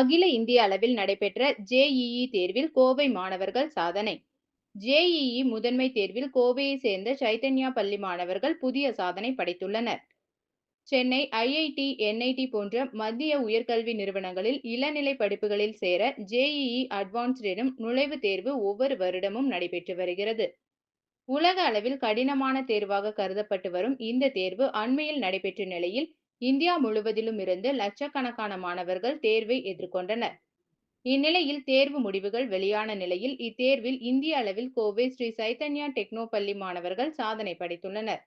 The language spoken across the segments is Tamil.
அகில இந்திய அளவில் நடைபெற்ற ஜேஇஇ தேர்வில் கோவை மாணவர்கள் சாதனை. ஜேஇஇ முதன்மை தேர்வில் கோவையை சேர்ந்த சைத்தன்யா பள்ளி மாணவர்கள் புதிய சாதனை படைத்துள்ளனர். சென்னை ஐஐடி என்ஐடி போன்ற மத்திய உயர்கல்வி நிறுவனங்களில் இளநிலை படிப்புகளில் சேர ஜேஇஇ அட்வான்ஸ்ட் எனும் நுழைவுத் தேர்வு ஒவ்வொரு வருடமும் நடைபெற்று வருகிறது. உலக அளவில் கடினமான தேர்வாக கருதப்பட்டு வரும் இந்த தேர்வு அண்மையில் நடைபெற்ற நிலையில் இந்தியா முழுவதிலும் இருந்து லட்சக்கணக்கான மாணவர்கள் தேர்வை எதிர்கொண்டனர். இந்நிலையில் தேர்வு முடிவுகள் வெளியான நிலையில் இத்தேர்வில் இந்திய அளவில் கோவை ஸ்ரீ சைதன்யா டெக்னோ பள்ளி மாணவர்கள் சாதனை படைத்துள்ளனர்.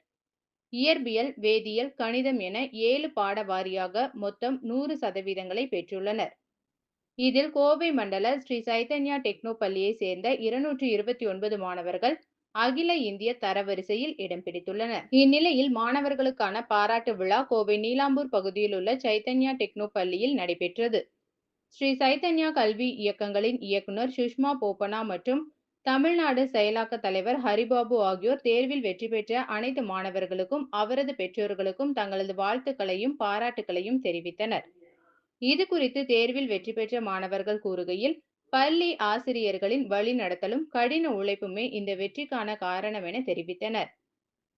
இயற்பியல் வேதியியல் கணிதம் என ஏழு பாட வாரியாக மொத்தம் நூறு சதவீதங்களை பெற்றுள்ளனர். இதில் கோவை மண்டல ஸ்ரீ சைதன்யா டெக்னோ பள்ளியை சேர்ந்த இருநூற்றி இருபத்தி ஒன்பது மாணவர்கள் அகில இந்திய தரவரிசையில் இடம் பிடித்துள்ளனர். இந்நிலையில் மாணவர்களுக்கான பாராட்டு விழா கோவை நீலாம்பூர் பகுதியில் உள்ள சைத்தன்யா டெக்னோ பள்ளியில் நடைபெற்றது. ஸ்ரீ சைத்தன்யா கல்வி இயக்கங்களின் இயக்குனர் சுஷ்மா போபனா மற்றும் தமிழ்நாடு செயலாக்க தலைவர் ஹரிபாபு ஆகியோர் தேர்வில் வெற்றி பெற்ற அனைத்து மாணவர்களுக்கும் அவரது பெற்றோர்களுக்கும் தங்களது வாழ்த்துக்களையும் பாராட்டுகளையும் தெரிவித்தனர். இது குறித்து தேர்வில் வெற்றி பெற்ற மாணவர்கள் கூறுகையில் பள்ளி ஆசிரியர்களின் வழிநடத்தலும் கடின உழைப்புமே இந்த வெற்றிக்கான காரணம் என தெரிவித்தனர்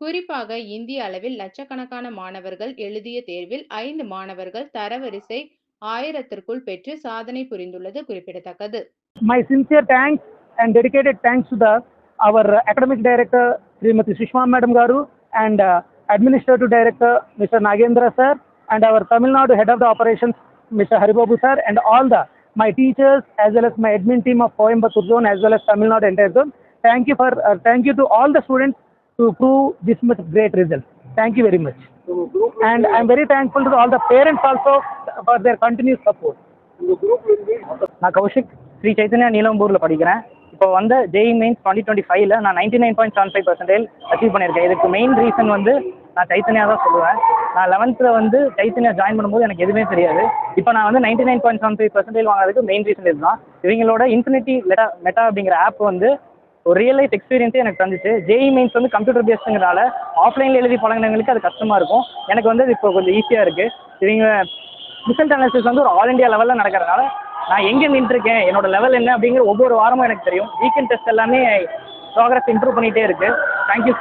குறிப்பாக இந்திய அளவில் லட்சக்கணக்கான மாணவர்கள் எழுதிய தேர்வில் ஐந்து மாணவர்கள் தரவரிசை ஆயிரத்திற்குள் பெற்று சாதனை புரிந்துள்ளது குறிப்பிடத்தக்கது my sincere thanks and dedicated thanks to the our academic director Srimathi Sushma madam garu and administrative director mister Nagendra sir and our Tamil Nadu head of the operation mister Haribabu sir and all the my teachers as well as my admin team of Coimbatore zone as well as Tamil Nadu entire zone. Thank you for uh, thank you to all the students to prove this much great result. Thank you very much. And I'm very thankful to all the parents also for their continuous support. நான் கௌஷிக் ஸ்ரீ சைத்தன்யா நீலம்பூரில் படிக்கிறேன் இப்போ வந்த ஜெய் மெயின்ஸ் டுவெண்ட்டி டுவெண்ட்டி ஃபைவ்ல நான் ninety nine point seven five percentage achieve பண்ணியிருக்கேன். இதுக்கு மெயின் ரீசன் வந்து நான் சைத்தன்யா தான் சொல்லுவேன். நான் லெவன்த்தில் வந்து சைத்தன்யா ஜாயின் பண்ணும்போது எனக்கு எதுவுமே தெரியாது. இப்போ நான் வந்து ninety nine point seven five percentage வாங்குறதுக்கு மெயின் ரீசன் இதுதான். இவங்களோட இன்ஃபினிட்டி லெட்டா மெட்டா அப்படிங்கிற ஆப் வந்து ஒரு ரியல் லைஃப் எக்ஸ்பீரியன்ஸே எனக்கு தந்துச்சு. ஜேஇ மெயின்ஸ் வந்து கம்ப்யூட்டர் பேஸ்டுங்கிறனால ஆஃப்லைனில் எழுதி பழங்கினவங்களுக்கு அது கஷ்டமாக இருக்கும். எனக்கு வந்து இப்போ கொஞ்சம் ஈஸியாக இருக்குது இவங்க ரிசல்ட் அனாலிசிஸ் வந்து ஒரு ஆல் இந்தியா லெவலில் நடக்கிறதுனால நான் எங்கே நின்றுருக்கேன்? என்னோட லெவல் என்ன அப்படிங்கிற ஒவ்வொரு வாரமும் எனக்கு தெரியும். வீக்கெண்ட் டெஸ்ட் எல்லாமே ப்ராக்ரஸ் இம்ப்ரூவ் பண்ணிகிட்டே இருக்குது தேங்க்யூ